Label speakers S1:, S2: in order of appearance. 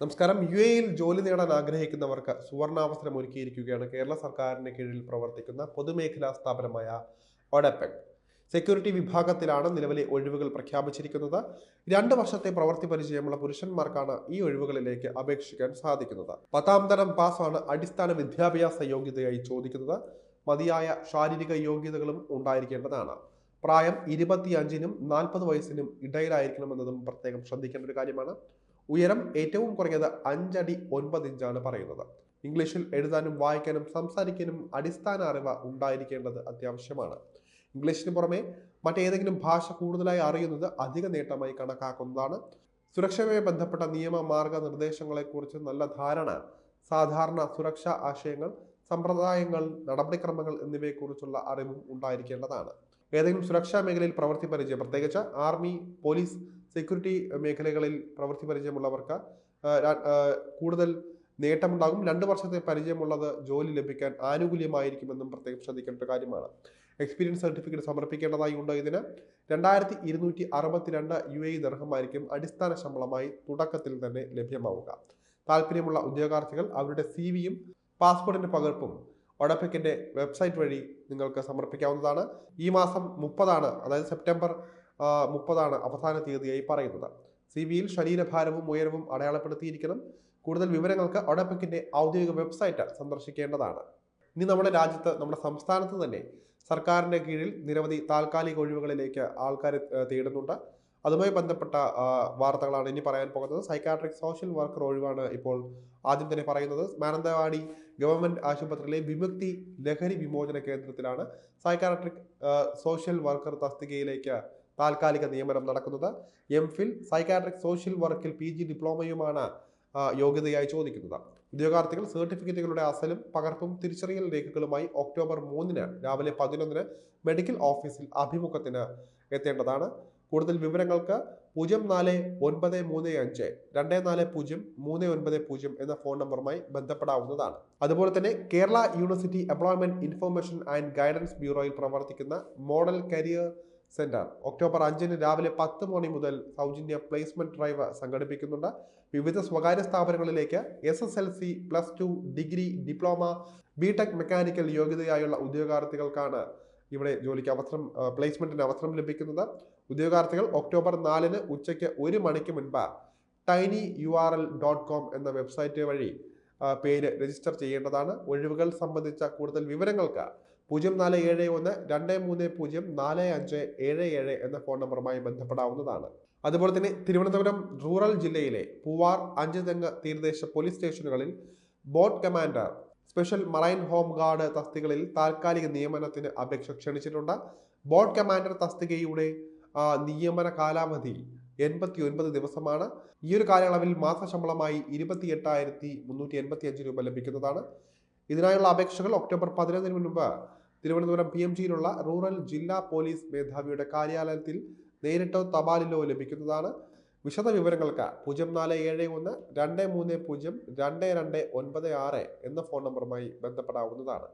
S1: നമസ്കാരം. യു എയിൽ ജോലി നേടാൻ ആഗ്രഹിക്കുന്നവർക്ക് സുവർണാവസരം ഒരുക്കിയിരിക്കുകയാണ് കേരള സർക്കാരിന് കീഴിൽ പ്രവർത്തിക്കുന്ന പൊതുമേഖലാ സ്ഥാപനമായ ഒഡപെക് സെക്യൂരിറ്റി വിഭാഗത്തിലാണ് നിലവിലെ ഒഴിവുകൾ പ്രഖ്യാപിച്ചിരിക്കുന്നത്. രണ്ട് വർഷത്തെ പ്രവൃത്തി പരിചയമുള്ള പുരുഷന്മാർക്കാണ് ഈ ഒഴിവുകളിലേക്ക് അപേക്ഷിക്കാൻ സാധിക്കുന്നത്. പത്താം തരം പാസ്സാണ് അടിസ്ഥാന വിദ്യാഭ്യാസ യോഗ്യതയായി ചോദിക്കുന്നത്. മതിയായ ശാരീരിക യോഗ്യതകളും ഉണ്ടായിരിക്കേണ്ടതാണ്. പ്രായം ഇരുപത്തിയഞ്ചിനും നാൽപ്പത് വയസ്സിനും ഇടയിലായിരിക്കണമെന്നതും പ്രത്യേകം ശ്രദ്ധിക്കേണ്ട ഒരു കാര്യമാണ്. ഉയരം ഏറ്റവും കുറഞ്ഞത് അഞ്ചടി ഒൻപത് ഇഞ്ചാണ് പറയുന്നത്. ഇംഗ്ലീഷിൽ എഴുതാനും വായിക്കാനും സംസാരിക്കാനും അടിസ്ഥാന അറിവ് ഉണ്ടായിരിക്കേണ്ടത് അത്യാവശ്യമാണ്. ഇംഗ്ലീഷിന് പുറമെ മറ്റേതെങ്കിലും ഭാഷ കൂടുതലായി അറിയുന്നത് അധിക നേട്ടമായി കണക്കാക്കുന്നതാണ്. സുരക്ഷയുമായി ബന്ധപ്പെട്ട നിയമ മാർഗനിർദ്ദേശങ്ങളെക്കുറിച്ച് നല്ല ധാരണ സാധാരണ സുരക്ഷാ ആശയങ്ങൾ സമ്പ്രദായങ്ങൾ നടപടിക്രമങ്ങൾ എന്നിവയെക്കുറിച്ചുള്ള അറിവും ഉണ്ടായിരിക്കേണ്ടതാണ്. ഏതെങ്കിലും സുരക്ഷാ മേഖലയിൽ പ്രവൃത്തി പരിചയം പ്രത്യേകിച്ച് ആർമി പോലീസ് സെക്യൂരിറ്റി മേഖലകളിൽ പ്രവൃത്തി പരിചയമുള്ളവർക്ക് കൂടുതൽ നേട്ടമുണ്ടാകും. രണ്ട് വർഷത്തെ പരിചയമുള്ളത് ജോലി ലഭിക്കാൻ ആനുകൂല്യമായിരിക്കുമെന്നും പ്രത്യേകം ശ്രദ്ധിക്കേണ്ട കാര്യമാണ്. എക്സ്പീരിയൻസ് സർട്ടിഫിക്കറ്റ് സമർപ്പിക്കേണ്ടതായി ഉണ്ട് ഇതിന്? രണ്ടായിരത്തി ഇരുന്നൂറ്റി അറുപത്തിരണ്ട് യു എ ദർഹമായിരിക്കും അടിസ്ഥാന ശമ്പളമായി തുടക്കത്തിൽ തന്നെ ലഭ്യമാവുക. താല്പര്യമുള്ള ഉദ്യോഗാർത്ഥികൾ അവരുടെ സി വിയും പാസ്പോർട്ടിന്റെ പകർപ്പും ഒഡപ്പെക്കിന്റെ വെബ്സൈറ്റ് വഴി നിങ്ങൾക്ക് സമർപ്പിക്കാവുന്നതാണ്. ഈ മാസം മുപ്പതാണ് അതായത് സെപ്റ്റംബർ മുപ്പതാണ് അവസാന തീയതിയായി പറയുന്നത്. സി വിയിൽ ശരീരഭാരവും ഉയരവും അടയാളപ്പെടുത്തിയിരിക്കണം. കൂടുതൽ വിവരങ്ങൾക്ക് ഒഡപ്പെക്കിന്റെ ഔദ്യോഗിക വെബ്സൈറ്റ് സന്ദർശിക്കേണ്ടതാണ്. ഇനി നമ്മുടെ രാജ്യത്ത് നമ്മുടെ സംസ്ഥാനത്ത് തന്നെ സർക്കാരിന്റെ കീഴിൽ നിരവധി താൽക്കാലിക ഒഴിവുകളിലേക്ക് ആൾക്കാർ തേടുന്നുണ്ട്. അതുമായി ബന്ധപ്പെട്ട വാർത്തകളാണ് ഇനി പറയാൻ പോകുന്നത്. സൈക്കാട്രിക് സോഷ്യൽ വർക്കർ ഒഴിവാണ് ഇപ്പോൾ ആദ്യം തന്നെ പറയുന്നത്. മാനന്തവാടി ഗവൺമെന്റ് ആശുപത്രിയിലെ വിമുക്തി ലഹരി വിമോചന കേന്ദ്രത്തിലാണ് സൈക്കാട്രിക് സോഷ്യൽ വർക്കർ തസ്തികയിലേക്ക് താൽക്കാലിക നിയമനം നടക്കുന്നത്. എം ഫിൽ സൈക്കാട്രിക് സോഷ്യൽ വർക്കിൽ പി ജി ഡിപ്ലോമയുമാണ് യോഗ്യതയായി ചോദിക്കുന്നത്. ഉദ്യോഗാർത്ഥികൾ സർട്ടിഫിക്കറ്റുകളുടെ അസലും പകർപ്പും തിരിച്ചറിയൽ രേഖകളുമായി ഒക്ടോബർ മൂന്നിന് രാവിലെ പതിനൊന്നിന് മെഡിക്കൽ ഓഫീസിൽ അഭിമുഖത്തിന് എത്തേണ്ടതാണ്. കൂടുതൽ വിവരങ്ങൾക്ക് പൂജ്യം നാല് ഒൻപത് മൂന്ന് അഞ്ച് രണ്ട് നാല് പൂജ്യം മൂന്ന് ഒൻപത് പൂജ്യം എന്ന ഫോൺ നമ്പറുമായി ബന്ധപ്പെടാവുന്നതാണ്. അതുപോലെ തന്നെ Kerala university employment information and guidance ബ്യൂറോയിൽ പ്രവർത്തിക്കുന്ന മോഡൽ കരിയർ സെന്റർ ഒക്ടോബർ അഞ്ചിന് രാവിലെ പത്ത് മണി മുതൽ സൗജന്യ പ്ലേസ്മെന്റ് ഡ്രൈവ് സംഘടിപ്പിക്കുന്നുണ്ട്. വിവിധ സ്വകാര്യ സ്ഥാപനങ്ങളിലേക്ക് S S L C plus two degree diploma B Tech mechanical യോഗ്യതയായുള്ള ഉദ്യോഗാർത്ഥികൾക്കാണ് ഇവിടെ ജോലിക്ക് അവസരം പ്ലേസ്മെന്റിന് അവസരം ലഭിക്കുന്നത് ഉദ്യോഗാർത്ഥികൾ ഒക്ടോബർ നാലിന് ഉച്ചയ്ക്ക് ഒരു മണിക്ക് മുൻപ് tiny U R L dot com എന്ന വെബ്സൈറ്റ് വഴി പേര് രജിസ്റ്റർ ചെയ്യേണ്ടതാണ്. ഒഴിവുകൾ സംബന്ധിച്ച കൂടുതൽ വിവരങ്ങൾക്ക് പൂജ്യം നാല് ഏഴ് ഒന്ന് രണ്ട് മൂന്ന് പൂജ്യം നാല് അഞ്ച് ഏഴ് ഏഴ് എന്ന ഫോൺ നമ്പറുമായി ബന്ധപ്പെടാവുന്നതാണ്. അതുപോലെ തന്നെ തിരുവനന്തപുരം റൂറൽ ജില്ലയിലെ പൂവാർ അഞ്ചുതെങ്ങ് തീരദേശ പോലീസ് സ്റ്റേഷനുകളിൽ boat commander special marine home guard തസ്തികളിൽ താൽക്കാലിക നിയമനത്തിന് അപേക്ഷ ക്ഷണിച്ചിട്ടുണ്ട്. ബോട്ട് കമാൻഡർ തസ്തികയുടെ നിയമന കാലാവധി എൺപത്തി ഒൻപത് ദിവസമാണ്. ഈ ഒരു കാലയളവിൽ മാസശമ്പളമായി ഇരുപത്തി എട്ടായിരത്തി മുന്നൂറ്റി എൺപത്തി അഞ്ച് രൂപ ലഭിക്കുന്നതാണ്. ഇതിനായുള്ള അപേക്ഷകൾ ഒക്ടോബർ പതിനൊന്നിന് മുൻപ് തിരുവനന്തപുരം പി എം ജിയിലുള്ള റൂറൽ ജില്ലാ പോലീസ് മേധാവിയുടെ കാര്യാലയത്തിൽ നേരിട്ടോ തപാലിലോ ലഭിക്കുന്നതാണ്. വിശദ വിവരങ്ങൾക്ക് പൂജ്യം നാല് ഏഴ് ഒന്ന് രണ്ട് മൂന്ന് പൂജ്യം രണ്ട് രണ്ട് ഒൻപത് ആറ് എന്ന ഫോൺ നമ്പറുമായി ബന്ധപ്പെടാവുന്നതാണ്.